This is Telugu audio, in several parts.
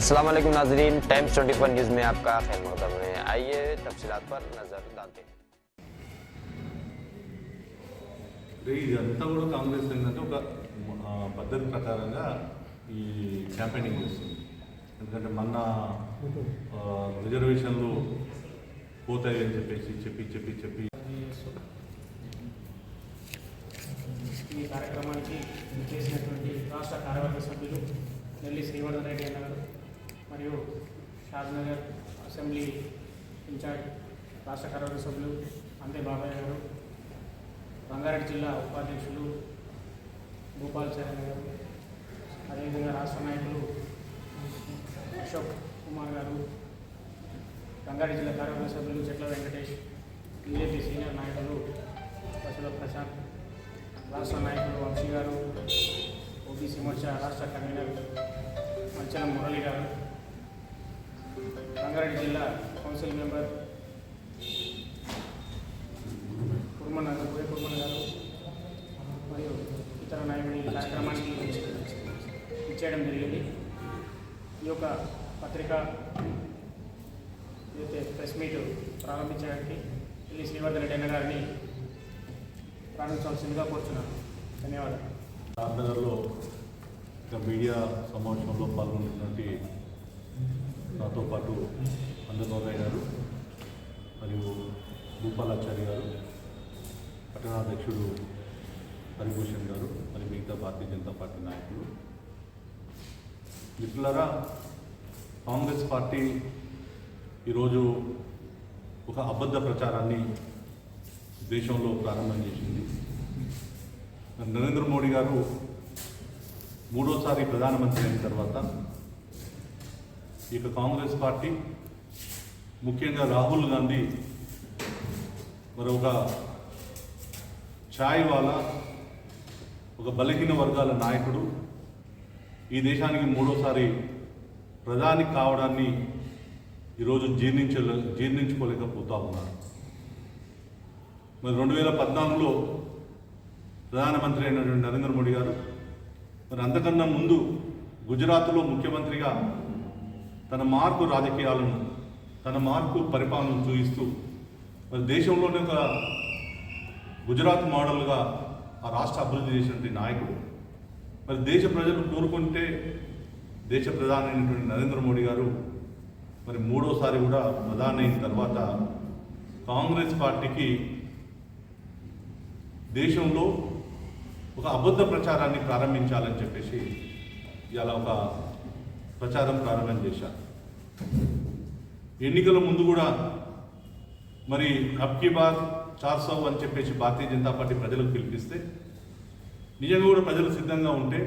अस्सलाम वालेकुम नाजरीन टाइम्स 24 न्यूज़ में आपका खैर मकदम है आइए तफसीलात पर नज़र डालते हैं అంటే ఇదంతా కూడా కాంగ్రెస్ ఏంటంటే ఒక ఆ, పద్ధతి ప్రకారంగా ఈ క్యాంపెయినింగ్ చేస్తుంది ఎందుకంటే మొన్న ఆ, రిజర్వేషన్లు పోతాయి అని చెప్పేసి చెప్పి చెప్పి చెప్పి ఈ కార్యక్రమానికి చేసినటువంటి రాష్ట్ర కార్యవర్గ సభ్యులు నెల్లి శ్రీవర్ధన్ రెడ్డి అన్న గారు మరియు షాద్నగర్ అసెంబ్లీ ఇన్ఛార్జ్ రాష్ట్ర కార్యవర్గ సభ్యులు అంతే బాబాయ్ గారు రంగారెడ్డి జిల్లా ఉపాధ్యక్షులు భూపాల్ చరణ్ గారు అదేవిధంగా రాష్ట్ర నాయకులు అశోక్ కుమార్ గారు రంగారెడ్డి జిల్లా కార్యవర్గ సభ్యులు చెట్ల వెంకటేష్ బీజేపీ సీనియర్ నాయకులు పశుల ప్రశాంత్ రాష్ట్ర నాయకులు వంశీ గారు ఓబీసీ మోర్చా రాష్ట్ర కన్వీనర్ మంచల మురళి గారు రంగారెడ్డి జిల్లా కౌన్సిల్ మెంబర్ కుర్మన్ గారు గురే కుర్మన్ గారు మరియు ఇతర నాయకుడి కార్యక్రమానికి ఇచ్చేయడం జరిగింది. ఈ యొక్క పత్రిక ఏదైతే ప్రెస్ మీట్ ప్రారంభించడానికి ఢిల్లీ శ్రీవర్ధన్ రెడ్డి అన్న గారిని ప్రారంభించవలసిందిగా కోరుతున్నాను ధన్యవాదాలు. రామ్నగర్లో మీడియా సమావేశంలో పాల్గొన్నటువంటి నాతో పాటు అందనోదయ్ గారు మరియు భూపాలాచారి గారు పట్టణాధ్యక్షుడు హరిభూషణ్ గారు మరి మిగతా భారతీయ జనతా పార్టీ నాయకులు. మిత్రులరా కాంగ్రెస్ పార్టీ ఈరోజు ఒక అబద్ధ ప్రచారాన్ని దేశంలో ప్రారంభం చేసింది. నరేంద్ర మోడీ గారు మూడోసారి ప్రధానమంత్రి అయిన తర్వాత ఇక కాంగ్రెస్ పార్టీ ముఖ్యంగా రాహుల్ గాంధీ మరొక ఛాయ్ వాలా ఒక బలహీన వర్గాల నాయకుడు ఈ దేశానికి మూడోసారి ప్రధాని కావడాన్ని ఈరోజు జీర్ణించ జీర్ణించుకోలేకపోతా ఉన్నారు. మరి రెండు వేల పద్నాలుగులో ప్రధానమంత్రి అయినటువంటి నరేంద్ర మోడీ గారు మరి అంతకన్నా ముందు గుజరాత్లో ముఖ్యమంత్రిగా తన మార్పు రాజకీయాలను తన మార్పు పరిపాలనను చూపిస్తూ మరి దేశంలోనే ఒక గుజరాత్ మోడల్గా ఆ రాష్ట్ర అభివృద్ధి చేసినటువంటి నాయకుడు. మరి దేశ ప్రజలు కోరుకుంటే దేశ ప్రధాని అయినటువంటి నరేంద్ర మోడీ గారు మరి మూడోసారి కూడా ప్రధాని అయిన తర్వాత కాంగ్రెస్ పార్టీకి దేశంలో ఒక అబద్ధ ప్రచారాన్ని ప్రారంభించాలని చెప్పేసి ఇలా ఒక ప్రచారం ప్రారంభం చేశారు. ఎన్నికల ముందు కూడా మరి అబ్కీ బార్ చార్ సౌ అని చెప్పేసి భారతీయ జనతా పార్టీ ప్రజలకు పిలిపిస్తే నిజంగా కూడా ప్రజలు సిద్ధంగా ఉంటే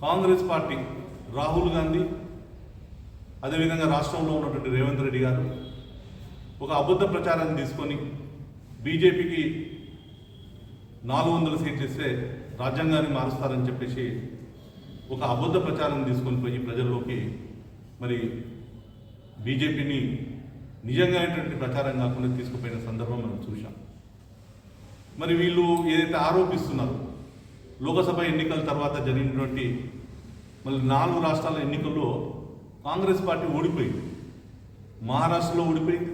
కాంగ్రెస్ పార్టీ రాహుల్ గాంధీ అదేవిధంగా రాష్ట్రంలో ఉన్నటువంటి రేవంత్ రెడ్డి గారు ఒక అబద్ధ ప్రచారాన్ని తీసుకొని బీజేపీకి నాలుగు వందల సీట్లు ఇస్తే రాజ్యాంగాన్ని మారుస్తారని చెప్పేసి ఒక అబద్ధ ప్రచారం తీసుకొని పోయి ప్రజల్లోకి మరి బీజేపీని నిజంగా అయినటువంటి ప్రచారం కాకుండా తీసుకుపోయిన సందర్భం మనం చూసాం మరి వీళ్ళు ఏదైతే ఆరోపిస్తున్నారో లోకసభ ఎన్నికల తర్వాత జరిగినటువంటి మళ్ళీ నాలుగు రాష్ట్రాల ఎన్నికల్లో కాంగ్రెస్ పార్టీ ఓడిపోయింది. మహారాష్ట్రలో ఓడిపోయింది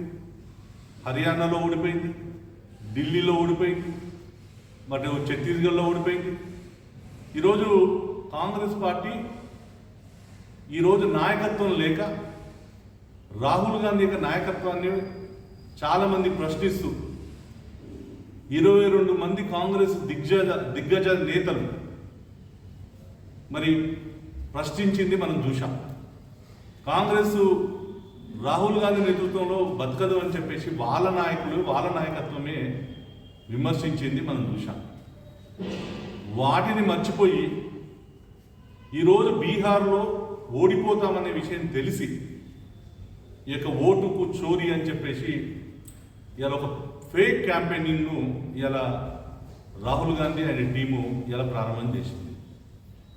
హర్యానాలో ఓడిపోయింది ఢిల్లీలో ఓడిపోయింది మరి ఛత్తీస్గఢ్లో ఓడిపోయింది. ఈరోజు కాంగ్రెస్ పార్టీ ఈరోజు నాయకత్వం లేక రాహుల్ గాంధీ యొక్క నాయకత్వాన్ని చాలామంది ప్రశ్నిస్తూ ఇరవై రెండు మంది కాంగ్రెస్ దిగ్గజ దిగ్గజ నేతలు మరి ప్రశ్నించింది మనం చూసాం కాంగ్రెస్ రాహుల్ గాంధీ నేతృత్వంలో బతకదు అని చెప్పేసి వాళ్ళ నాయకులు వాళ్ళ నాయకత్వమే విమర్శించింది మనం చూసాం వాటిని మర్చిపోయి ఈరోజు బీహార్లో ఓడిపోతామనే విషయం తెలిసి ఈ యొక్క ఓటుకు చోరీ అని చెప్పేసి ఇలా ఒక ఫేక్ క్యాంపెయినింగ్ను ఇలా రాహుల్ గాంధీ అనే టీము ఇలా ప్రారంభం చేసింది.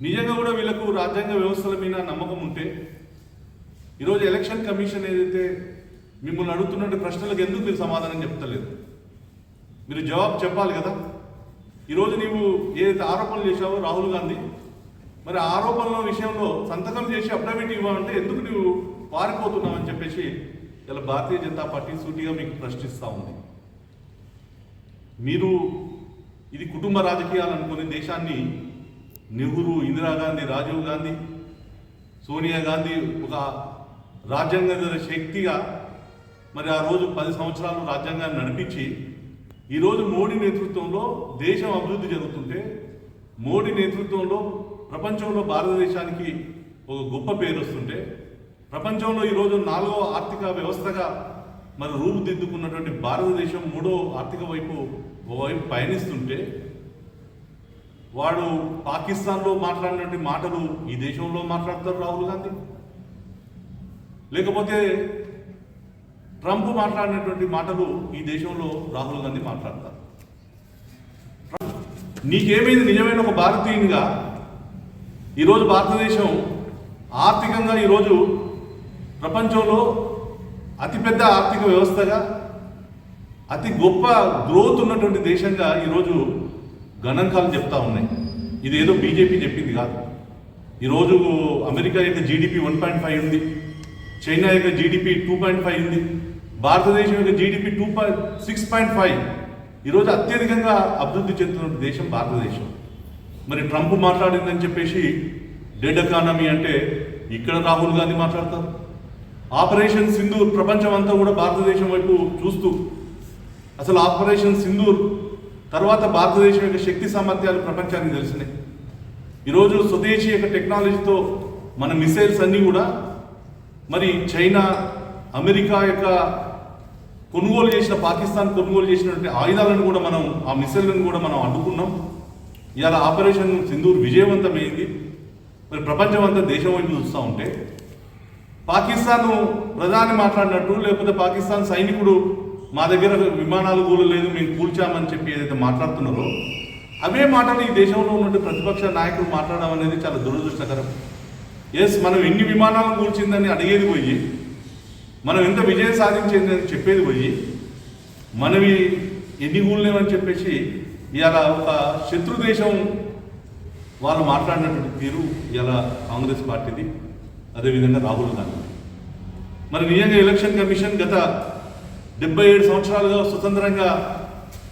నిజంగా కూడా వీళ్ళకు రాజ్యాంగ వ్యవస్థల మీద నమ్మకం ఉంటే ఈరోజు ఎలక్షన్ కమిషన్ ఏదైతే మిమ్మల్ని అడుగుతున్నట్టు ప్రశ్నలకు ఎందుకు మీరు సమాధానం చెప్తలేదు? మీరు జవాబు చెప్పాలి కదా? ఈరోజు నీవు ఏదైతే ఆరోపణలు చేశావో రాహుల్ గాంధీ మరి ఆరోపణల విషయంలో సంతకం చేసి అఫిడవిట్ ఇవ్వాలంటే ఎందుకు నువ్వు పారిపోతున్నామని అని చెప్పేసి ఇలా భారతీయ జనతా పార్టీ సూటిగా మీకు ప్రశ్నిస్తూ ఉంది. మీరు ఇది కుటుంబ రాజకీయాలు అనుకుని దేశాన్ని నెహ్రూ ఇందిరాగాంధీ రాజీవ్ గాంధీ సోనియా గాంధీ ఒక రాజ్యాంగ శక్తిగా మరి ఆ రోజు పది సంవత్సరాలు రాజ్యాంగాన్ని నడిపించి ఈరోజు మోడీ నేతృత్వంలో దేశం అభివృద్ధి జరుగుతుంటే మోడీ నేతృత్వంలో ప్రపంచంలో భారతదేశానికి ఒక గొప్ప పేరు వస్తుంటే ప్రపంచంలో ఈరోజు నాలుగో ఆర్థిక వ్యవస్థగా మరి రూపుదిద్దుకున్నటువంటి భారతదేశం మూడో ఆర్థిక వైపు ఓవైపు పయనిస్తుంటే వాడు పాకిస్తాన్లో మాట్లాడినటువంటి మాటలు ఈ దేశంలో మాట్లాడతారు రాహుల్ గాంధీ. లేకపోతే ట్రంప్ మాట్లాడినటువంటి మాటలు ఈ దేశంలో రాహుల్ గాంధీ మాట్లాడతారు. నీకేమైంది నిజమైన ఒక భారతీయునిగా? ఈరోజు భారతదేశం ఆర్థికంగా ఈరోజు ప్రపంచంలో అతిపెద్ద ఆర్థిక వ్యవస్థగా అతి గొప్ప గ్రోత్ ఉన్నటువంటి దేశంగా ఈరోజు గణాంకాలు చెప్తా ఉన్నాయి. ఇది ఏదో బీజేపీ చెప్పింది కాదు. ఈరోజు అమెరికా యొక్క జీడిపి వన్ పాయింట్ ఫైవ్ ఉంది. చైనా యొక్క జీడిపి టూ పాయింట్ ఫైవ్ ఉంది. భారతదేశం యొక్క GDP two point six point five. ఈరోజు అత్యధికంగా అభివృద్ధి చెందుతున్న దేశం భారతదేశం. మరి ట్రంప్ మాట్లాడిందని చెప్పేసి డెడ్ ఎకానమీ అంటే ఇక్కడ రాహుల్ గాంధీ మాట్లాడతారు. ఆపరేషన్ సింధూర్ ప్రపంచం అంతా కూడా భారతదేశం వైపు చూస్తూ అసలు ఆపరేషన్ సింధూర్ తర్వాత భారతదేశం యొక్క శక్తి సామర్థ్యాలు ప్రపంచానికి తెలిసినాయి. ఈరోజు స్వదేశీ యొక్క టెక్నాలజీతో మన మిసైల్స్ అన్నీ కూడా మరి చైనా అమెరికా యొక్క కొనుగోలు చేసిన పాకిస్తాన్ కొనుగోలు చేసినటువంటి ఆయుధాలను కూడా మనం ఆ మిసైల్లను కూడా మనం అడ్డుకున్నాం. ఇవాళ ఆపరేషన్ సింధూర్ విజయవంతమైంది. మరి ప్రపంచం అంతా దేశం వైపు చూస్తూ ఉంటే పాకిస్తాన్ ప్రధాని మాట్లాడినట్టు లేకపోతే పాకిస్తాన్ సైనికుడు మా దగ్గర విమానాలు కూలలేదు మేము కూల్చామని చెప్పి ఏదైతే మాట్లాడుతున్నారో అవే మాటలు ఈ దేశంలో ఉన్నటువంటి ప్రతిపక్ష నాయకులు మాట్లాడడం అనేది చాలా దురదృష్టకరం. ఎస్ మనం ఎన్ని విమానాలు కూల్చిందని అడిగేది పోయి మనం ఎంత విజయం సాధించింది అని చెప్పేది పోయి మనవి ఎన్ని కూలలేమని చెప్పేసి ఇలా ఒక శత్రు దేశం వాళ్ళు మాట్లాడినటువంటి తీరు ఇలా కాంగ్రెస్ పార్టీది. అదేవిధంగా రాహుల్ గాంధీ మరి నిజంగా ఎలక్షన్ కమిషన్ గత డెబ్బై ఏడు సంవత్సరాలుగా స్వతంత్రంగా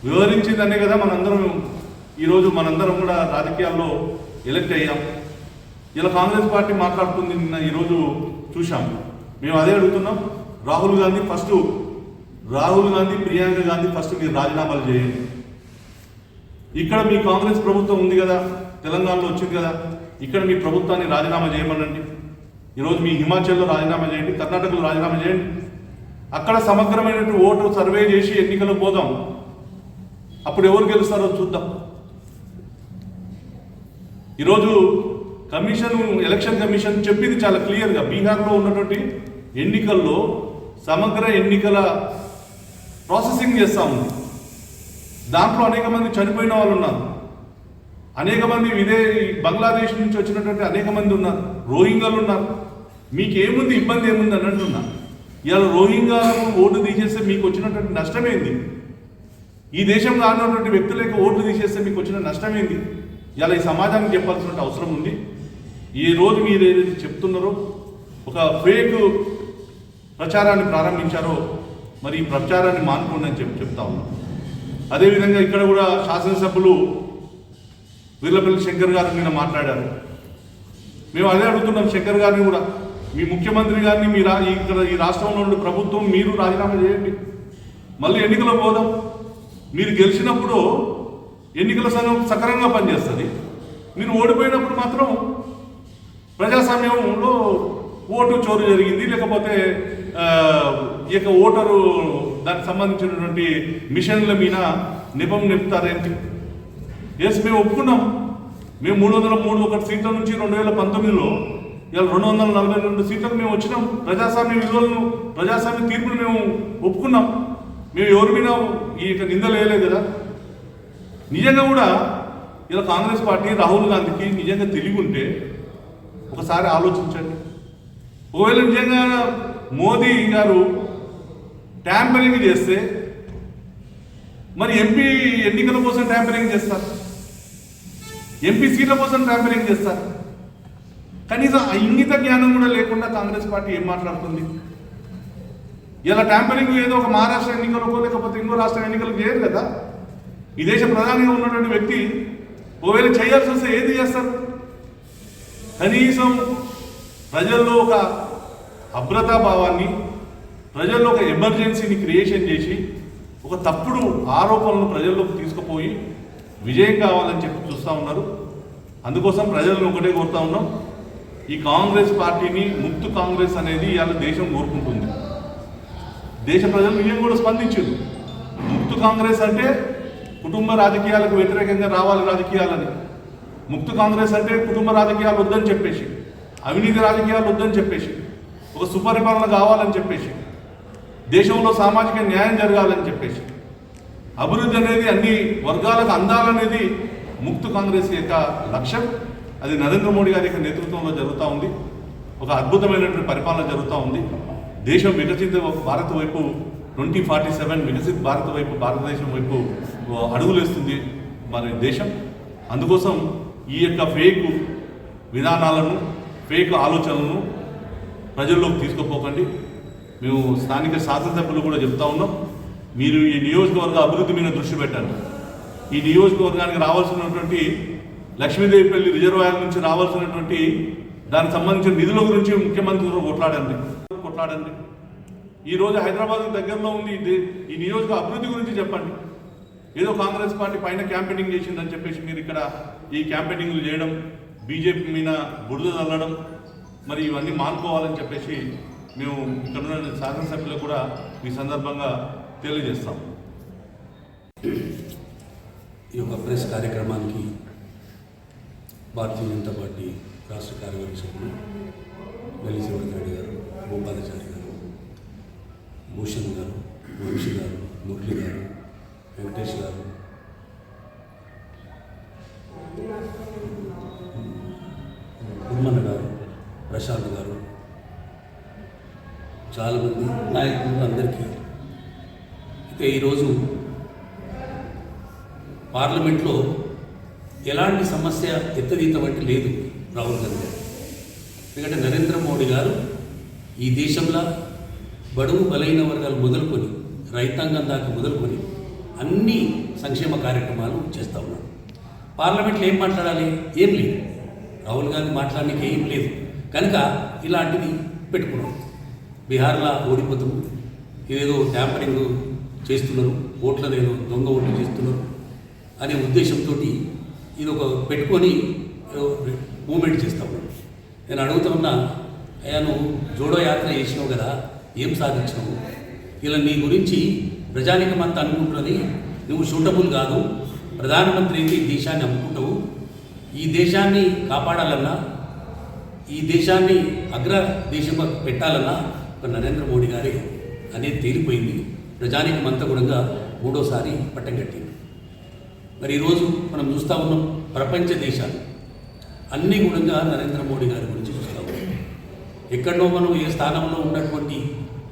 వివరించిందనే కదా మనందరం ఈరోజు మనందరం కూడా రాజకీయాల్లో ఎలక్ట్ అయ్యాం. ఇలా కాంగ్రెస్ పార్టీ మాట్లాడుతుంది నిన్న ఈరోజు చూశాం. మేము అదే అడుగుతున్నాం రాహుల్ గాంధీ ఫస్ట్ రాహుల్ గాంధీ ప్రియాంక గాంధీ ఫస్ట్ మీరు రాజీనామాలు చేయండి. ఇక్కడ మీ కాంగ్రెస్ ప్రభుత్వం ఉంది కదా తెలంగాణలో వచ్చింది కదా ఇక్కడ మీ ప్రభుత్వాన్ని రాజీనామా చేయమనండి. ఈరోజు మీ హిమాచల్లో రాజీనామా చేయండి కర్ణాటకలో రాజీనామా చేయండి. అక్కడ సమగ్రమైనటువంటి ఓటు సర్వే చేసి ఎన్నికలకు పోదాం. అప్పుడు ఎవరు గెలుస్తారో చూద్దాం. ఈరోజు కమిషన్ ఎలక్షన్ కమిషన్ చెప్పింది చాలా క్లియర్గా. బీహార్లో ఉన్నటువంటి ఎన్నికల్లో సమగ్ర ఎన్నికల ప్రాసెసింగ్ చేస్తూ ఉంది. దాంట్లో అనేక మంది చనిపోయిన వాళ్ళు ఉన్నారు. అనేక మంది విదే బంగ్లాదేశ్ నుంచి వచ్చినటువంటి అనేక మంది ఉన్నారు. రోహింగాలు ఉన్నారు. మీకు ఏముంది ఇబ్బంది ఏముంది అని అంటున్నా ఇవాళ రోహింగాలకు ఓటు తీసేస్తే మీకు వచ్చినటువంటి నష్టమేంది? ఈ దేశం కానటువంటి వ్యక్తుల యొక్క ఓట్లు తీసేస్తే మీకు వచ్చిన నష్టమేంది? ఇలా ఈ సమాజానికి చెప్పాల్సిన అవసరం ఉంది. ఈ రోజు మీరు ఏదైతే చెప్తున్నారో ఒక ఫేక్ ప్రచారాన్ని ప్రారంభించారో మరి ఈ ప్రచారాన్ని మానుకోండి అని చెప్పి చెప్తా ఉన్నాం. అదేవిధంగా ఇక్కడ కూడా శాసనసభ్యులు వీర్లపల్లి శంకర్ గారు నిన్న మాట్లాడారు. మేము అదే అడుగుతున్నాం శంకర్ గారిని కూడా. మీ ముఖ్యమంత్రి గారిని మీ రా ఇక్కడ ఈ రాష్ట్రంలో ఉన్న ప్రభుత్వం మీరు రాజీనామా చేయండి. మళ్ళీ ఎన్నికల పోదాం. మీరు గెలిచినప్పుడు ఎన్నికల సంఘం సక్రమంగా పనిచేస్తుంది. మీరు ఓడిపోయినప్పుడు మాత్రం ప్రజాస్వామ్యంలో ఓటు చోరు జరిగింది. లేకపోతే ఈ యొక్క ఓటరు దానికి సంబంధించినటువంటి మిషన్ల మీద నిపం నింపుతారేంటి? ఎస్ మేము ఒప్పుకున్నాం. మేము మూడు వందల మూడు ఒకటి సీట్ల నుంచి రెండు వేల పంతొమ్మిదిలో ఇవాళ రెండు వందల నలభై రెండు సీట్లకు మేము వచ్చినాం. ప్రజాస్వామ్య విలువలను ప్రజాస్వామ్య తీర్పును మేము ఒప్పుకున్నాం. మేము ఎవరి మీద ఈ నిందలు వేయలేదు కదా? నిజంగా కూడా ఇలా కాంగ్రెస్ పార్టీ రాహుల్ గాంధీకి నిజంగా తెలివి ఉంటే ఒకసారి ఆలోచించండి. ఒకవేళ నిజంగా మోదీ గారు ట్యాంపరింగ్ చేస్తే మరి ఎంపీ ఎన్నికల కోసం ట్యాంపరింగ్ చేస్తారు. ఎంపీ సీట్ల కోసం ట్యాంపరింగ్ చేస్తారు. కనీసం ఆ ఇంగిత జ్ఞానం కూడా లేకుండా కాంగ్రెస్ పార్టీ ఏం మాట్లాడుతుంది? ఇలా ట్యాంపరింగ్ ఏదో ఒక మహారాష్ట్ర ఎన్నికలకో లేకపోతే ఇంకో రాష్ట్ర ఎన్నికలకు చేయరు కదా? ఈ దేశ ప్రధానిగా ఉన్నటువంటి వ్యక్తి ఒకవేళ చేయాల్సి వస్తే ఏది చేస్తారు? కనీసం ప్రజల్లో ఒక అభ్రతా భావాన్ని ప్రజల్లో ఒక ఎమర్జెన్సీని క్రియేషన్ చేసి ఒక తప్పుడు ఆరోపణలను ప్రజల్లోకి తీసుకుపోయి విజయం కావాలని చెప్పి చూస్తూ ఉన్నారు. అందుకోసం ప్రజలను ఒకటే కోరుతా ఉన్నాం. ఈ కాంగ్రెస్ పార్టీని ముక్తు కాంగ్రెస్ అనేది ఇవాళ దేశం కోరుకుంటుంది. దేశ ప్రజలు నిజం కూడా స్పందించారు. ముక్తు కాంగ్రెస్ అంటే కుటుంబ రాజకీయాలకు వ్యతిరేకంగా రావాలి రాజకీయాలని. ముక్తు కాంగ్రెస్ అంటే కుటుంబ రాజకీయాలు వద్దని చెప్పేసి అవినీతి రాజకీయాలు వద్దని చెప్పేసి ఒక సుపరిపాలన కావాలని చెప్పేసి దేశంలో సామాజిక న్యాయం జరగాలని చెప్పేసి అభివృద్ధి అనేది అన్ని వర్గాలకు అందాలనేది ముక్తు కాంగ్రెస్ యొక్క లక్ష్యం. అది నరేంద్ర మోడీ గారి యొక్క నేతృత్వంలో జరుగుతూ ఉంది. ఒక అద్భుతమైనటువంటి పరిపాలన జరుగుతూ ఉంది. దేశం వికసిత భారత్ వైపు ట్వంటీ ఫార్టీ సెవెన్ వికసిత భారత్ వైపు భారతదేశం వైపు అడుగులేస్తుంది మరి దేశం. అందుకోసం ఈ యొక్క ఫేక్ విధానాలను ఫేక్ ఆలోచనలను ప్రజల్లోకి తీసుకుపోకండి. మేము స్థానిక శాసనసభ్యులు కూడా చెప్తా ఉన్నాం. మీరు ఈ నియోజకవర్గ అభివృద్ధి మీద దృష్టి పెట్టండి. ఈ నియోజకవర్గానికి రావాల్సినటువంటి లక్ష్మీదేవిపల్లి రిజర్వాయర్ నుంచి రావాల్సినటువంటి దానికి సంబంధించిన నిధుల గురించి ముఖ్యమంత్రితో కొట్లాడండి. కొట్లాడండి. ఈ రోజు హైదరాబాద్ దగ్గరలో ఉంది ఈ నియోజక అభివృద్ధి గురించి చెప్పండి. ఏదో కాంగ్రెస్ పార్టీ పైన క్యాంపెయినింగ్ చేసిందని చెప్పేసి మీరు ఇక్కడ ఈ క్యాంపెయినింగ్లు చేయడం బీజేపీ మీద బురద చల్లడం మరి ఇవన్నీ మానుకోవాలని చెప్పేసి మేము ఇక్కడ ఉన్న శాసనసభ్యులకు కూడా ఈ సందర్భంగా తెలియజేస్తాం. ఈ యొక్క ప్రెస్ కార్యక్రమానికి భారతీయ జనతా పార్టీ రాష్ట్ర కార్యవర్గ సభ్యులు వెల్లి రెడ్డి గారు భూపాలాచారి గారు భూషణ్ గారు వంశీ గారు మురళి గారు వెంకటేష్ గారు. ఉమ్మన్న గారు ప్రశాంత్ గారు. చాలామంది నాయకులు అందరికీ అయితే ఈరోజు పార్లమెంట్లో ఎలాంటి సమస్య ఎత్తదీత వంటి లేదు రాహుల్ గాంధీ గారు. ఎందుకంటే నరేంద్ర మోడీ గారు ఈ దేశంలో బడుగు బలైన వర్గాలు మొదలుకొని రైతాంగం దాకా మొదలుకొని అన్ని సంక్షేమ కార్యక్రమాలు చేస్తూ ఉన్నారు. పార్లమెంట్లో ఏం మాట్లాడాలి? ఏం లేదు. రాహుల్ గాంధీ మాట్లాడడానికి ఏం లేదు. కనుక ఇలాంటిది పెట్టుకున్నాం. బీహార్లో ఓడిపోతాం. ఇదేదో ట్యాంపరింగ్ చేస్తున్నారు. ఓట్లదేదో దొంగ ఓట్లు చేస్తున్నారు అనే ఉద్దేశంతో ఇది ఒక పెట్టుకొని మూమెంట్ చేస్తా. ఉన్నాడు నేను అడుగుతా ఉన్నా అయ్యా నువ్వు జోడో యాత్ర చేసినావు కదా ఏం సాధించినావు? ఇలా నీ గురించి ప్రజానికం అంతా అనుకుంటున్నది నువ్వు సూటబుల్ కాదు ప్రధానమంత్రి ఈ దేశాన్ని అమ్ముకుంటావు ఈ దేశాన్ని కాపాడాలన్నా ఈ దేశాన్ని అగ్ర దేశంగా పెట్టాలన్నా ఒక నరేంద్ర మోడీ గారే అనేది తేలిపోయింది. ప్రజానికి మంత కూడా మూడోసారి పట్టం కట్టింది. మరి ఈరోజు మనం చూస్తూ ఉన్నాం ప్రపంచ దేశాలు. అన్ని గుణంగా నరేంద్ర మోడీ గారి గురించి చూస్తూ ఉన్నాం. ఎక్కడో మనం ఏ స్థానంలో ఉన్నటువంటి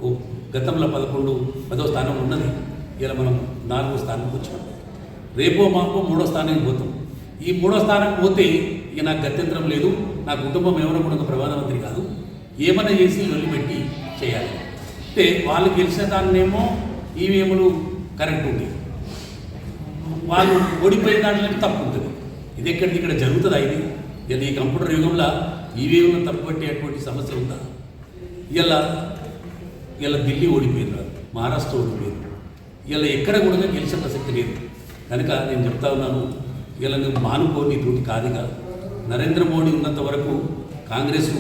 ఓ గతంలో పదకొండు పదో స్థానం ఉన్నది. ఇలా మనం నాలుగో స్థానంకి వచ్చాం రేపో మాపో మూడో స్థానానికి పోతాం. ఈ మూడో స్థానానికి పోతే ఇక నాకు గత్యంతరం లేదు నా కుటుంబం ఎవరో కూడా ప్రధానమంత్రి కాదు. ఏమైనా చేసి వదిలిపెట్టి చేయాలి. అంటే వాళ్ళు గెలిచిన దాన్నేమో ఈవీఎంలు కరెక్ట్ ఉంది వాళ్ళు ఓడిపోయిన దాంట్లో తప్పు ఉంటుంది. ఇది ఎక్కడిది? ఇక్కడ జరుగుతుందా ఇది? ఇలా ఈ కంప్యూటర్ యుగంలో ఈవీఎంలు తప్పు పట్టేటువంటి సమస్య ఉందా? ఇలా ఇలా ఢిల్లీ ఓడిపోయింది మహారాష్ట్ర ఓడిపోయింది. ఇలా ఎక్కడ కూడా గెలిచే ప్రసక్తి లేదు. కనుక నేను చెప్తా ఉన్నాను ఇలా నువ్వు మానుకోని తోటి కాదుగా. నరేంద్ర మోడీ ఉన్నంత వరకు కాంగ్రెస్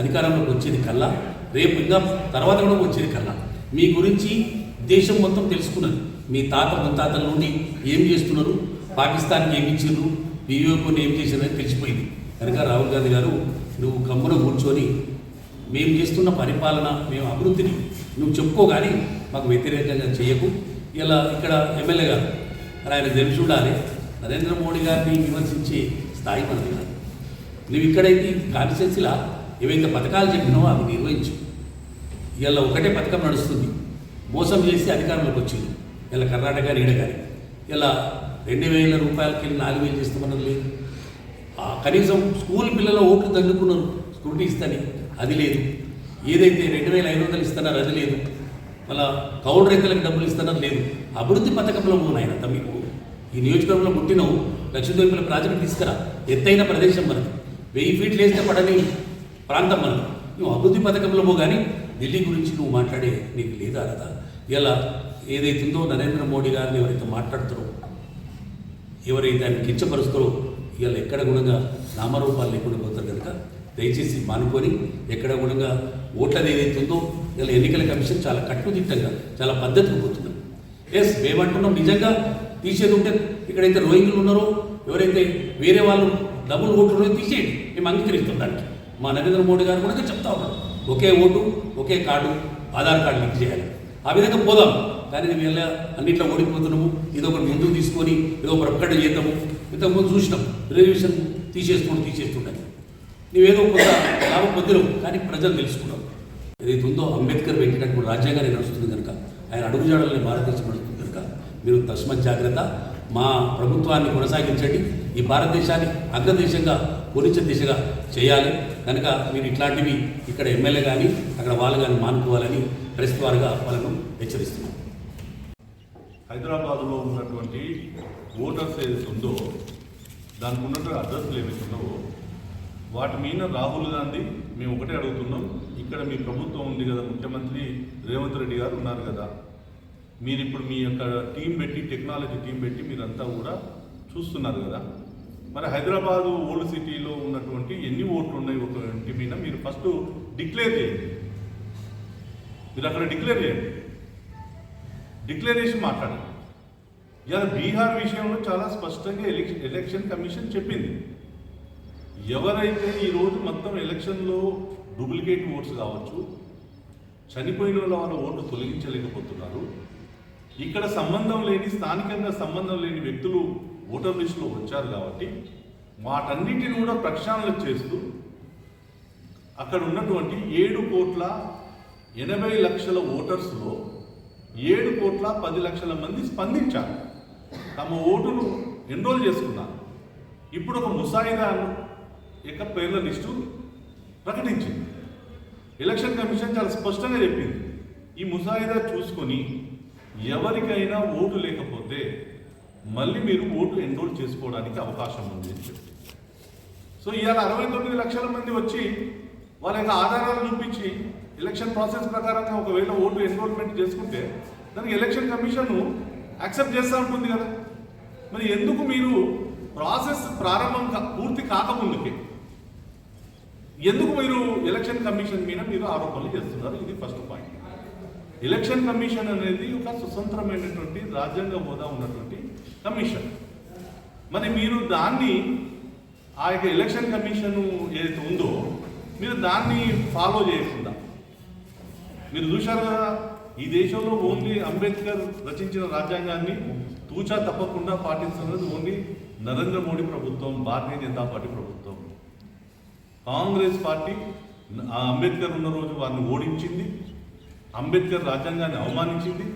అధికారంలోకి వచ్చేది కల్లా రేపు ఇంకా తర్వాత కూడా వచ్చేది కల్లా. మీ గురించి దేశం మొత్తం తెలుసుకున్నది. మీ తాత ముత్తాతల నుండి ఏం చేస్తున్నారు? పాకిస్తాన్కి ఏమి ఇచ్చిండ్రు? వివేకుని ఏం చేసినారని తెలిసిపోయింది. కనుక రాహుల్ గాంధీ గారు నువ్వు కమ్మున కూర్చొని మేము చేస్తున్న పరిపాలన మేము అభివృద్ధిని నువ్వు చెప్పుకో కానీ మాకు వ్యతిరేకంగా చేయకు. ఇలా ఇక్కడ ఎమ్మెల్యే గారు మరి ఆయన తెలిసి ఉండాలి నరేంద్ర మోడీ గారిని విమర్శించే స్థాయి మనది కాదు. నువ్వు ఇక్కడైతే కాన్స్టిట్యున్సీలా ఏవైతే పథకాలు చెప్పినావో అవి నిర్వహించు. ఇలా ఒకటే పథకం నడుస్తుంది. మోసం చేసి అధికారంలోకి వచ్చింది. ఇలా కర్ణాటక నీడ కానీ. ఇలా రెండు వేల రూపాయలకి వెళ్ళి నాలుగు వేలు చేస్తామన్నది లేదు. కనీసం స్కూల్ పిల్లల ఓట్లు తగ్గుకున్నారు స్కూటీ ఇస్తాని. అది లేదు. ఏదైతే రెండు వేల ఐదు వందలు ఇస్తున్నారు అది లేదు. మళ్ళా కౌలు రైతులకు డబ్బులు ఇస్తున్నారు లేదు. అభివృద్ధి పథకంలో ఉన్న ఆయన మీకు ఈ నియోజకవర్గంలో పుట్టినవు లక్షద్వీపుల ప్రాజెక్టు తీసుకురా. ఎత్తైన ప్రదేశం మనది. వెయ్యి ఫీట్లు వేస్తే పడని ప్రాంతం మనది. నువ్వు అభివృద్ధి పథకంలో కానీ ఢిల్లీ గురించి నువ్వు మాట్లాడే నీకు లేదా కదా ఇలా ఏదైతుందో నరేంద్ర మోడీ గారిని ఎవరైతే మాట్లాడుతారో ఎవరైతే ఆయన కించపరుస్తారో ఇవాళ ఎక్కడ గుణంగా నామరూపాలు లేకుండా పోతారు కనుక దయచేసి మానుకొని ఎక్కడ గుణంగా ఓట్లది ఏదైతే ఉందో ఇలా ఎన్నికల కమిషన్ చాలా కట్టుదిట్టంగా చాలా పద్ధతిగా పోతున్నారు ఎస్ మేమంటున్నాం నిజంగా తీసేది ఉంటే ఇక్కడైతే రోహింగ్లు ఉన్నారో ఎవరైతే వేరే వాళ్ళు డబుల్ ఓట్లు ఉన్నారో తీసేయండి మేము అంగీకరిస్తాం దానికి. మా నరేంద్ర మోడీ గారు కూడా చెప్తా ఉన్నాడు ఒకే ఓటు ఒకే కార్డు ఆధార్ కార్డు లింక్ చేయాలి. ఆ విధంగా పోదాం. కానీ మేము ఎలా అన్నిట్లో ఓడిపోతున్నాము. ఏదో ఒకటి ముందుకు తీసుకొని ఏదో ఒక ప్రకటన చేద్దాము. ఇంతకుముందు చూసినాం. రిజర్వేషన్ తీసేసుకోండి తీసేస్తుండే నీవేదో కొంత లాభం పొందినవు కానీ ప్రజలు తెలుసుకున్నాం ఏదైతే ఉందో అంబేద్కర్ పెట్టినటువంటి రాజ్యాంగాన్ని నడుస్తుంది కనుక ఆయన అడుగుజాడల్ని భారతదేశం నడుస్తుంది కనుక మీరు తస్మత్ జాగ్రత్త. మా ప్రభుత్వాన్ని కొనసాగించండి. ఈ భారతదేశాన్ని అగ్రదేశంగా పొలిచే దిశగా చేయాలి. కనుక మీరు ఇట్లాంటివి ఇక్కడ ఎమ్మెల్యే కానీ అక్కడ వాళ్ళు కానీ మానుకోవాలని ప్రెస్ ద్వారాగా వాళ్ళను హెచ్చరిస్తున్నాం. హైదరాబాద్లో ఉన్నటువంటి ఓటర్స్ ఏదైతే ఉందో దానికి ఉన్నటువంటి అడ్రస్లు ఏవైతే ఉన్నావో వాటి మీద రాహుల్ గాంధీ మేము ఒకటే అడుగుతున్నాం. ఇక్కడ మీ ప్రభుత్వం ఉంది కదా ముఖ్యమంత్రి రేవంత్ రెడ్డి గారు ఉన్నారు కదా. మీరు ఇప్పుడు మీ యొక్క టీం పెట్టి టెక్నాలజీ టీం పెట్టి మీరంతా కూడా చూస్తున్నారు కదా. మరి హైదరాబాదు ఓల్డ్ సిటీలో ఉన్నటువంటి ఎన్ని ఓట్లు ఉన్నాయి ఒక ఇంటి మీద మీరు ఫస్ట్ డిక్లేర్ చేయండి. మీరు అక్కడ డిక్లేర్ చేయండి. డిక్లరేషన్ మాట్లాడాలి. ఇలా బీహార్ విషయంలో చాలా స్పష్టంగా ఎలక్షన్ ఎలక్షన్ కమిషన్ చెప్పింది. ఎవరైతే ఈరోజు మొత్తం ఎలక్షన్లో డూప్లికేట్ ఓట్స్ కావచ్చు చనిపోయిన వాళ్ళ వాళ్ళ ఓట్లు తొలగించలేకపోతున్నారు ఇక్కడ సంబంధం లేని స్థానికంగా సంబంధం లేని వ్యక్తులు ఓటర్ లిస్టులో వచ్చారు కాబట్టి వాటన్నిటిని కూడా ప్రక్షాళన చేస్తూ అక్కడ ఉన్నటువంటి ఏడు కోట్ల ఎనభై లక్షల ఓటర్స్లో ఏడు కోట్ల పది లక్షల మంది స్పందించారు. తమ ఓటును ఎన్రోల్ చేసుకున్నారు. ఇప్పుడు ఒక ముసాయిదా యొక్క పేర్ల లిస్టు ప్రకటించింది. ఎలక్షన్ కమిషన్ చాలా స్పష్టంగా చెప్పింది. ఈ ముసాయిదా చూసుకొని ఎవరికైనా ఓటు లేకపోతే మళ్ళీ మీరు ఓటు ఎన్రోల్ చేసుకోవడానికి అవకాశం ఉంది అని చెప్పి సో ఇవాళ అరవై తొమ్మిది లక్షల మంది వచ్చి వాళ్ళ యొక్క ఆధారాలు చూపించి ఎలక్షన్ ప్రాసెస్ ప్రకారంగా ఒకవేళ ఓటు ఎన్రోల్మెంట్ చేసుకుంటే దానికి ఎలక్షన్ కమిషన్ యాక్సెప్ట్ చేస్తూ ఉంటుంది కదా. మరి ఎందుకు మీరు ప్రాసెస్ ప్రారంభం పూర్తి కాకముందుకే ఎందుకు మీరు ఎలక్షన్ కమిషన్ మీద మీరు ఆరోపణలు చేస్తున్నారు? ఇది ఫస్ట్ పాయింట్ ఎలక్షన్ కమిషన్ అనేది ఒక స్వతంత్రమైనటువంటి రాజ్యాంగ హోదా ఉన్నటువంటి కమిషన్ మరి మీరు దాన్ని ఆ యొక్క ఎలక్షన్ కమిషన్ ఏదైతే ఉందో మీరు దాన్ని ఫాలో చేయకుండా మీరు చూశారు కదా ఈ దేశంలో ఓన్లీ అంబేద్కర్ రచించిన రాజ్యాంగాన్ని తూచా తప్పకుండా పాటిస్తున్నది ఓన్లీ నరేంద్ర మోడీ ప్రభుత్వం భారతీయ జనతా పార్టీ ప్రభుత్వం. కాంగ్రెస్ పార్టీ ఆ అంబేద్కర్ ఉన్న రోజు వారిని ఓడించింది అంబేద్కర్ రాజ్యాంగాన్ని అవమానించింది.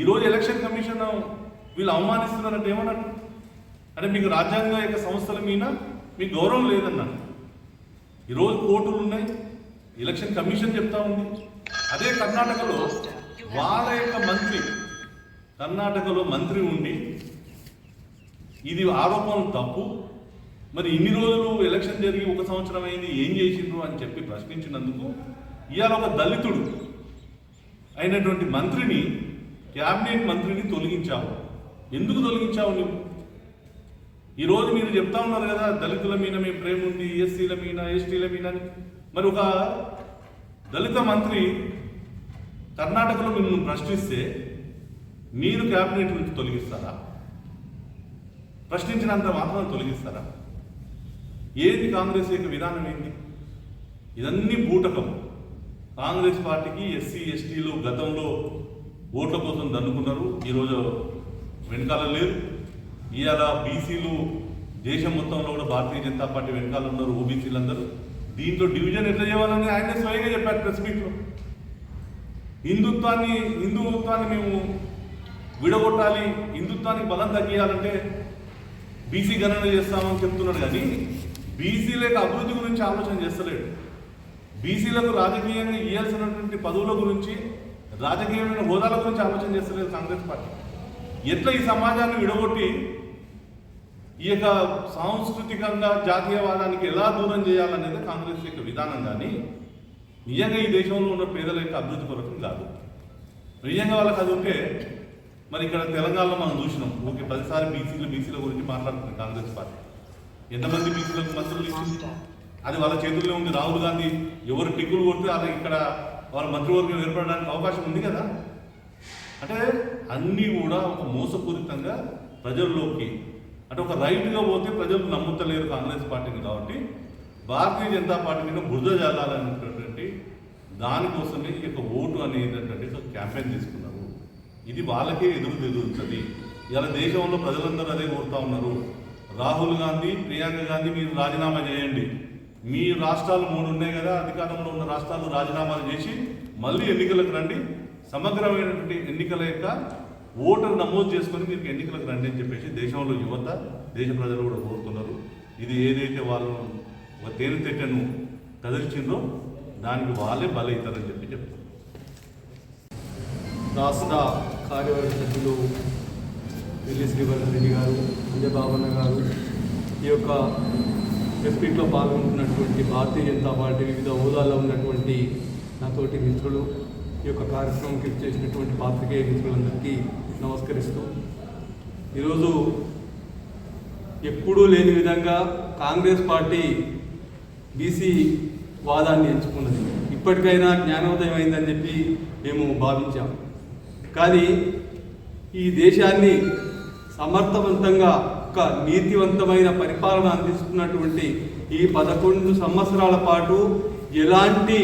ఈరోజు ఎలక్షన్ కమిషన్ వీళ్ళు అవమానిస్తున్నారంటే ఏమన్నట్టు అంటే మీకు రాజ్యాంగ యొక్క సంస్థల మీద మీకు గౌరవం లేదన్నట్టు ఈరోజు కోర్టులు ఉన్నాయి ఎలక్షన్ కమిషన్ చెప్తా ఉంది. అదే కర్ణాటకలో వాళ్ళ యొక్క మంత్రి కర్ణాటకలో మంత్రి ఉండి ఇది ఆరోపణలు తప్పు. మరి ఇన్ని రోజులు ఎలక్షన్ జరిగి ఒక సంవత్సరం అయింది ఏం చేసిండ్రు అని చెప్పి ప్రశ్నించినందుకు ఇవాళ ఒక దళితుడు అయినటువంటి మంత్రిని క్యాబినెట్ మంత్రిని తొలగించావు. ఎందుకు తొలగించావు నువ్వు? ఈరోజు మీరు చెప్తా ఉన్నారు కదా దళితుల మీద మీ ప్రేమ ఉంది ఎస్సీల మీద ఎస్టీల మీద అని. మరి ఒక దళిత మంత్రి కర్ణాటకలో మిమ్మల్ని ప్రశ్నిస్తే మీరు క్యాబినెట్ నుంచి తొలగిస్తారా? ప్రశ్నించినంత మాత్రం తొలగిస్తారా? ఏది కాంగ్రెస్ యొక్క విధానం ఏంటి? ఇదన్నీ బూటకం. కాంగ్రెస్ పార్టీకి ఎస్సీ ఎస్టీలు గతంలో ఓట్ల కోసం దన్నుకున్నారు ఈరోజు వెనకాల లేరు. ఇవాళ బీసీలు దేశం మొత్తంలో కూడా భారతీయ జనతా పార్టీ వెనకాల ఉన్నారు ఓబీసీలు అందరూ దీంట్లో డివిజన్ ఎట్లా చేయాలని ఆయన స్వయంగా చెప్పారు ప్రెస్ మీట్లో హిందుత్వాన్ని హిందుత్వాన్ని మేము విడగొట్టాలి హిందుత్వానికి బలం తగ్గియాలంటే బీసీ గణన చేస్తామని చెప్తున్నాడు కానీ బీసీలకు అభివృద్ధి గురించి ఆలోచన చేస్తలేడు. బీసీలకు రాజకీయంగా ఇవ్వాల్సినటువంటి పదవుల గురించి రాజకీయమైన హోదాల గురించి ఆలోచన చేస్తలేదు కాంగ్రెస్ పార్టీ. ఎట్లా ఈ సమాజాన్ని విడగొట్టి ఈ యొక్క సాంస్కృతికంగా జాతీయవాదానికి ఎలా దూరం చేయాలనేది కాంగ్రెస్ యొక్క విధానం కానీ నిజంగా ఈ దేశంలో ఉన్న పేదల యొక్క అభివృద్ధి కొరకు కాదు. నిజంగా వాళ్ళకి అది ఉంటే మరి ఇక్కడ తెలంగాణలో మనం చూసినాం. ఓకే పదిసారి బీసీలు బీసీల గురించి మాట్లాడుతుంది కాంగ్రెస్ పార్టీ. ఎంతమంది బీసీలకు మంత్రులు ఇచ్చింది? అది వాళ్ళ చేతుల్లో ఉంది. రాహుల్ గాంధీ ఎవరు టిక్కులు కొడితే అది ఇక్కడ వాళ్ళ మంత్రివర్గం ఏర్పడడానికి అవకాశం ఉంది కదా? అంటే అన్నీ కూడా ఒక మోసపూరితంగా ప్రజల్లోకి అంటే ఒక రైట్గా పోతే ప్రజలు నమ్ముతలేరు కాంగ్రెస్ పార్టీని కాబట్టి భారతీయ జనతా పార్టీ మీద బురద జల్లాలనేటటువంటి దానికోసమే ఈ యొక్క ఓటు అనేటటువంటి ఒక క్యాంపెయిన్ తీసుకున్నారు. ఇది వాళ్ళకే ఎదురు ఎదురుతుంది ఇలా దేశంలో ప్రజలందరూ అదే కోరుతా ఉన్నారు. రాహుల్ గాంధీ ప్రియాంక గాంధీ మీరు రాజీనామా చేయండి. మీ రాష్ట్రాలు మూడు ఉన్నాయి కదా అధికారంలో ఉన్న రాష్ట్రాలు రాజీనామాలు చేసి మళ్ళీ ఎన్నికలకు రండి. సమగ్రమైనటువంటి ఎన్నికల యొక్క ఓటర్ నమోదు చేసుకొని మీరు ఎన్నికలకు రండి అని చెప్పేసి దేశంలో యువత దేశ ప్రజలు కూడా కోరుతున్నారు. ఇది ఏదైతే వాళ్ళు ఒక తేనెతెట్టను కదిలిచిందో దానికి వాళ్ళే బలవుతారని చెప్పి చెప్తున్నారు రాష్ట్ర కార్యవర్గ సభ్యులు వెల్లి శ్రీవర్ధన్ రెడ్డి గారు అంజబాబన్న గారు ఈ యొక్క ప్రెస్మీట్లో పాల్గొంటున్నటువంటి భారతీయ జనతా పార్టీ వివిధ హోదాల్లో ఉన్నటువంటి నాతోటి మిత్రులు ఈ యొక్క కార్యక్రమంకి చేసినటువంటి పాత్రికేయ మిత్రులందరికీ నమస్కరిస్తూ ఈరోజు ఎప్పుడూ లేని విధంగా కాంగ్రెస్ పార్టీ బీసీ వాదాన్ని ఎంచుకున్నది. ఇప్పటికైనా జ్ఞానోదయం అయిందని చెప్పి మేము భావించాం. కానీ ఈ దేశాన్ని సమర్థవంతంగా ఒక నీతివంతమైన పరిపాలన అందిస్తున్నటువంటి ఈ పదకొండు సంవత్సరాల పాటు ఎలాంటి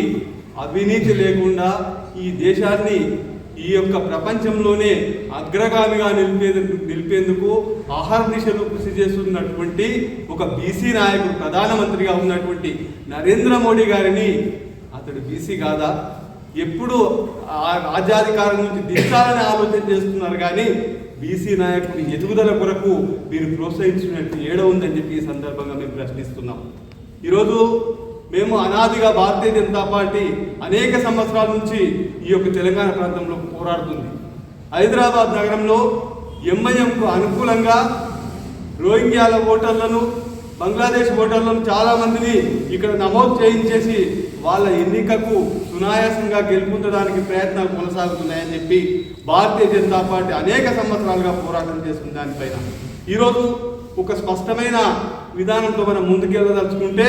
అవినీతి లేకుండా ఈ దేశాన్ని ఈ యొక్క ప్రపంచంలోనే అగ్రగామిగా నిలిపేందుకు నిలిపేందుకు దిశలో కృషి చేస్తున్నటువంటి ఒక బీసీ నాయకుడు ప్రధానమంత్రిగా ఉన్నటువంటి నరేంద్ర మోడీ గారిని అతడు బీసీ కాదా? ఎప్పుడు ఆ రాజ్యాధికారం నుంచి దించాలని ఆలోచన చేస్తున్నారు కానీ బీసీ నాయకుడి ఎదుగుదల కొరకు మీరు ప్రోత్సహించినట్టు ఏడ ఉందని చెప్పి ఈ సందర్భంగా మేము ప్రశ్నిస్తున్నాం. ఈరోజు మేము అనాదిగా భారతీయ జనతా పార్టీ అనేక సంవత్సరాల నుంచి ఈ యొక్క తెలంగాణ ప్రాంతంలో పోరాడుతుంది. హైదరాబాద్ నగరంలో ఎంఐఎంకు అనుకూలంగా రోహింగ్యాల ఓటర్లను బంగ్లాదేశ్ ఓటర్లను చాలా మందిని ఇక్కడ నమోదు చేయించేసి వాళ్ళ ఎన్నికకు సునాయాసంగా గెలుపొందడానికి ప్రయత్నాలు కొనసాగుతున్నాయని చెప్పి భారతీయ జనతా పార్టీ అనేక సంవత్సరాలుగా పోరాటం చేస్తుంది దానిపైన. ఈరోజు ఒక స్పష్టమైన విధానంతో మనం ముందుకెళ్ళదలుచుకుంటే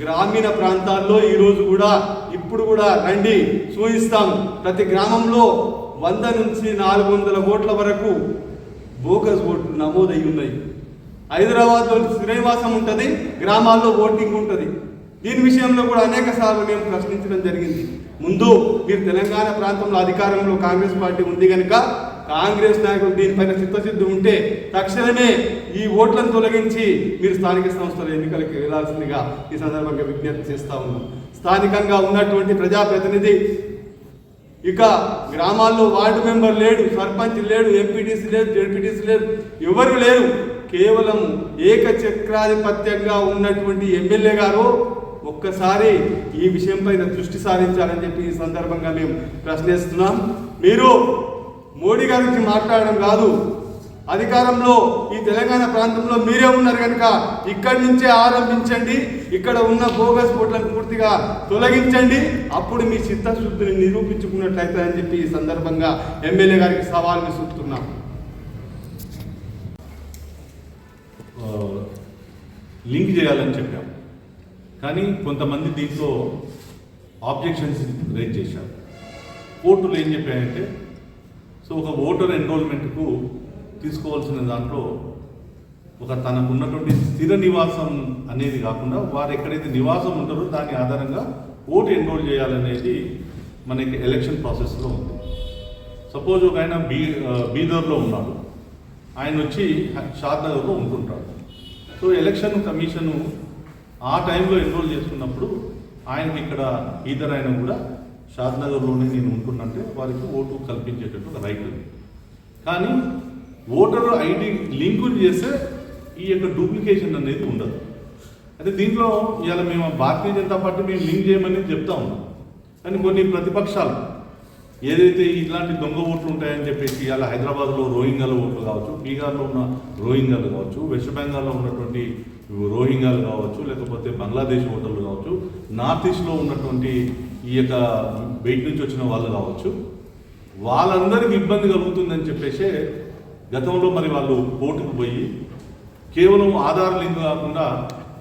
గ్రామీణ ప్రాంతాల్లో ఈరోజు కూడా ఇప్పుడు కూడా రండి చూయిస్తాం ప్రతి గ్రామంలో వంద నుంచి నాలుగు వందల ఓట్ల వరకు బోకస్ ఓట్లు నమోదై ఉన్నాయి. హైదరాబాద్లో శ్రీనివాసం ఉంటుంది గ్రామాల్లో ఓటింగ్ ఉంటుంది. దీని విషయంలో కూడా అనేక సార్లు మేము ప్రశ్నించడం జరిగింది. ముందు మీరు తెలంగాణ ప్రాంతంలో అధికారంలో కాంగ్రెస్ పార్టీ ఉంది కనుక కాంగ్రెస్ నాయకులు దీనిపైన చిత్తశుద్ధి ఉంటే తక్షణమే ఈ ఓట్లను తొలగించి మీరు స్థానిక సంస్థల ఎన్నికలకు వెళ్ళాల్సిందిగా ఈ సందర్భంగా విజ్ఞప్తి చేస్తా ఉన్నాం. స్థానికంగా ఉన్నటువంటి ప్రజాప్రతినిధి ఇక గ్రామాల్లో వార్డు మెంబర్ లేడు సర్పంచ్ లేడు ఎంపీటీసీ లేడు జెడ్పీటీసీ లేడు ఎవరు లేరు. కేవలం ఏకచక్రాధిపత్యంగా ఉన్నటువంటి ఎమ్మెల్యే గారు ఒక్కసారి ఈ విషయం పైన దృష్టి సారించాలని చెప్పి ఈ సందర్భంగా మేము ప్రశ్నిస్తున్నాం. మీరు మోడీ గారి గురించి మాట్లాడడం కాదు అధికారంలో ఈ తెలంగాణ ప్రాంతంలో మీరే ఉన్నారు కనుక ఇక్కడి నుంచే ఆరంభించండి. ఇక్కడ ఉన్న బోగస్ ఓట్లను పూర్తిగా తొలగించండి. అప్పుడు మీ చిత్తశుద్ధిని నిరూపించుకున్నట్లయితే అని చెప్పి ఈ సందర్భంగా ఎమ్మెల్యే గారికి సవాల్ విసుకుతున్నాం లింక్ చేయాలని చెప్పాం. కానీ కొంతమంది దీంట్లో ఆబ్జెక్షన్స్ రేజ్ చేశారు. కోర్టులు ఏం చెప్పాయంటే సో ఒక ఓటర్ ఎన్రోల్మెంట్కు తీసుకోవాల్సిన దాంట్లో ఒక తనకున్నటువంటి స్థిర నివాసం అనేది కాకుండా వారు ఎక్కడైతే నివాసం ఉంటారో దాని ఆధారంగా ఓటు ఎన్రోల్ చేయాలనేది మనకి ఎలక్షన్ ప్రాసెస్లో ఉంది. సపోజ్ ఒక ఆయన బీ బీదర్లో ఉన్నాడు. ఆయన వచ్చి షాద్నగర్లో ఉంటుంటాడు. సో ఎలక్షన్ కమిషను ఆ టైంలో ఎన్రోల్ చేసుకున్నప్పుడు ఆయనకి ఇక్కడ ఈధర్ ఆయన కూడా షాద్నగర్లోనే నేను ఉంటున్నంటే వారికి ఓటు కల్పించేటట్టు ఒక రైట్ ఉంది. కానీ ఓటర్ ఐడి లింకులు చేస్తే ఈ యొక్క డూప్లికేషన్ అనేది ఉండదు. అయితే దీంట్లో ఇవాళ మేము భారతీయ జనతా పార్టీ మేము లింక్ చేయమని చెప్తా ఉన్నాం. కానీ కొన్ని ప్రతిపక్షాలు ఏదైతే ఇలాంటి దొంగ ఓట్లు ఉంటాయని చెప్పేసి ఇవాళ హైదరాబాద్లో రోహింగాల ఓట్లు కావచ్చు బీహార్లో ఉన్న రోహింగాలు కావచ్చు వెస్ట్ బెంగాల్లో ఉన్నటువంటి రోహింగాలు కావచ్చు లేకపోతే బంగ్లాదేశ్ ఓటర్లు కావచ్చు నార్త్ ఈస్ట్లో ఉన్నటువంటి ఈ యొక్క బయట నుంచి వచ్చిన వాళ్ళు కావచ్చు వాళ్ళందరికీ ఇబ్బంది కలుగుతుందని చెప్పేసి గతంలో మరి వాళ్ళు కోర్టుకు పోయి కేవలం ఆధార్ లింక్ కాకుండా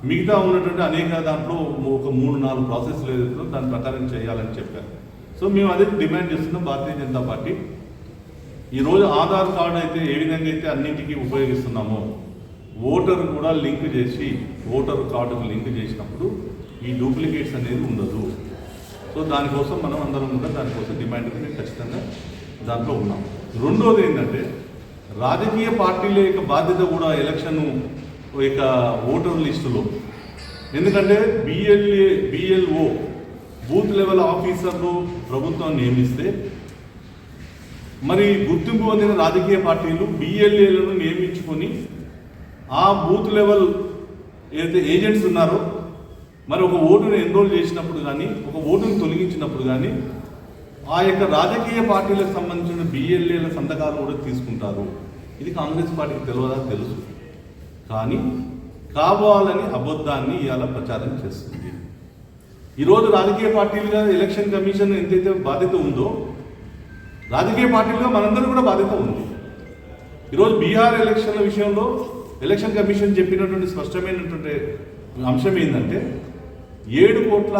మిగతా ఉన్నటువంటి అనేక దాంట్లో ఒక మూడు నాలుగు ప్రాసెస్లు ఏదైతుందో దాని ప్రకారం చేయాలని చెప్పారు. సో మేము అదే డిమాండ్ చేస్తున్నాం భారతీయ జనతా పార్టీ. ఈరోజు ఆధార్ కార్డు అయితే ఏ విధంగా అయితే అన్నింటికీ ఉపయోగిస్తున్నామో ఓటర్ కూడా లింక్ చేసి ఓటర్ కార్డుకు లింక్ చేసినప్పుడు ఈ డూప్లికేట్స్ అనేది ఉండదు. సో దానికోసం మనం అందరం కూడా దానికోసం డిమాండ్ అనేది ఖచ్చితంగా దాంట్లో ఉన్నాం. రెండోది ఏంటంటే రాజకీయ పార్టీల యొక్క బాధ్యత కూడా ఎలక్షన్ యొక్క ఓటర్ లిస్టులో ఎందుకంటే బిఎల్ఏ బిఎల్ఓ బూత్ లెవెల్ ఆఫీసర్లు ప్రభుత్వం నియమిస్తే మరి గుర్తింపు పొందిన రాజకీయ పార్టీలు బిఎల్ఏలను నియమించుకొని ఆ బూత్ లెవెల్ ఏదైతే ఏజెంట్స్ ఉన్నారో మరి ఒక ఓటును ఎన్రోల్ చేసినప్పుడు కానీ ఒక ఓటును తొలగించినప్పుడు కానీ ఆ యొక్క రాజకీయ పార్టీలకు సంబంధించిన బిఎల్ఏల సంతకాలు కూడా తీసుకుంటారు. ఇది కాంగ్రెస్ పార్టీకి తెలియదా తెలుసు. కానీ కావాలని అబద్ధాన్ని ఇవాళ ప్రచారం చేస్తుంది. ఈరోజు రాజకీయ పార్టీలుగా ఎలక్షన్ కమిషన్ ఎంతైతే బాధ్యత ఉందో రాజకీయ పార్టీలుగా మనందరూ కూడా బాధ్యత ఉంది. ఈరోజు బీహార్ ఎలక్షన్ల విషయంలో ఎలక్షన్ కమిషన్ చెప్పినటువంటి స్పష్టమైనటువంటి అంశం ఏంటంటే ఏడు కోట్ల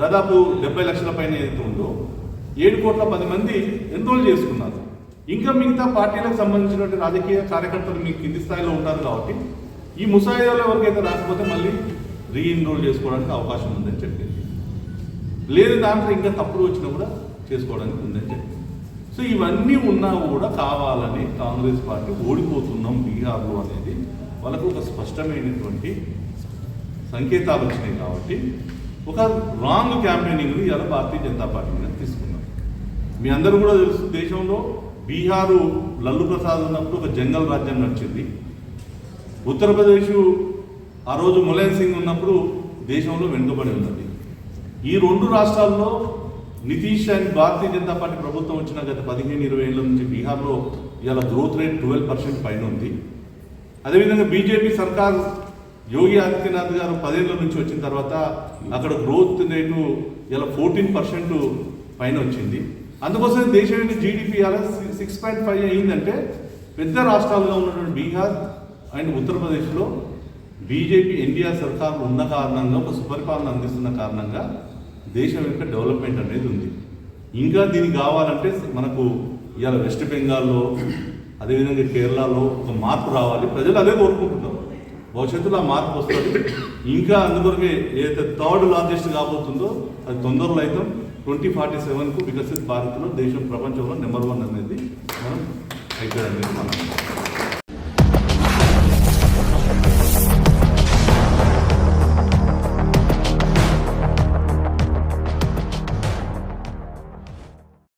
దాదాపు డెబ్బై లక్షల పైన ఏదైతే ఉందో ఏడు కోట్ల పది మంది ఎన్రోల్ చేసుకున్నారు. ఇంకా మిగతా పార్టీలకు సంబంధించినటువంటి రాజకీయ కార్యకర్తలు మీకు కింది స్థాయిలో ఉంటారు కాబట్టి ఈ ముసాయిదాలో ఎవరికైతే రాకపోతే మళ్ళీ రీఎన్రోల్ చేసుకోవడానికి అవకాశం ఉందని చెప్పింది లేదు దాంట్లో ఇంకా తప్పులు వచ్చినా కూడా చేసుకోవడానికి ఉందని చెప్పింది సో ఇవన్నీ ఉన్నా కూడా కావాలని కాంగ్రెస్ పార్టీ ఓడిపోతున్నాం బీహార్లో అనేది వాళ్ళకు ఒక స్పష్టమైనటువంటి సంకేతాలు వచ్చినాయి కాబట్టి ఒక రాంగ్ క్యాంపెయినింగ్ ఇవాళ భారతీయ జనతా పార్టీ మీద తీసుకున్నాం మీ అందరూ కూడా తెలుసు దేశంలో బీహారు లల్లు ప్రసాద్ ఉన్నప్పుడు ఒక జంగల్ రాజ్యం నడిచింది. ఉత్తరప్రదేశ్ ఆ రోజు ములాయం సింగ్ ఉన్నప్పుడు దేశంలో వెనుకబడి ఉన్నది. ఈ రెండు రాష్ట్రాల్లో నితీష్ అండ్ భారతీయ జనతా పార్టీ ప్రభుత్వం వచ్చిన గత పదిహేను ఇరవై ఏళ్ళ నుంచి బీహార్లో ఇవాళ గ్రోత్ రేట్ ట్వెల్వ్ పర్సెంట్ పైన ఉంది. అదేవిధంగా బీజేపీ సర్కార్ యోగి ఆదిత్యనాథ్ గారు పదేళ్ళ నుంచి వచ్చిన తర్వాత అక్కడ గ్రోత్ రేటు ఇలా ఫోర్టీన్ పర్సెంట్ పైన వచ్చింది. అందుకోసం దేశం యొక్క జీడిపి అలా సిక్స్ పాయింట్ ఫైవ్ అయిందంటే పెద్ద రాష్ట్రాలుగా ఉన్నటువంటి బీహార్ అండ్ ఉత్తరప్రదేశ్లో బీజేపీ ఎన్డీఆర్ సర్కార్ ఉన్న కారణంగా ఒక సుపరిపాలన అందిస్తున్న కారణంగా దేశం యొక్క డెవలప్మెంట్ అనేది ఉంది. ఇంకా దీనికి కావాలంటే మనకు ఇవాళ వెస్ట్ బెంగాల్లో అదేవిధంగా కేరళలో ఒక మార్పు రావాలి. ప్రజలు అదే కోరుకుంటున్నారు. భవిష్యత్తులో ఆ మార్పు వస్తుంది. ఇంకా అందుకొరకే ఏదైతే థర్డ్ లార్జెస్ట్ కాబోతుందో అది తొందరలో అయితే ట్వంటీ ఫార్టీ సెవెన్కు వికసిత్ భారత్లో దేశం ప్రపంచంలో నెంబర్ వన్ అనేది మనం అయిపోయింది మనం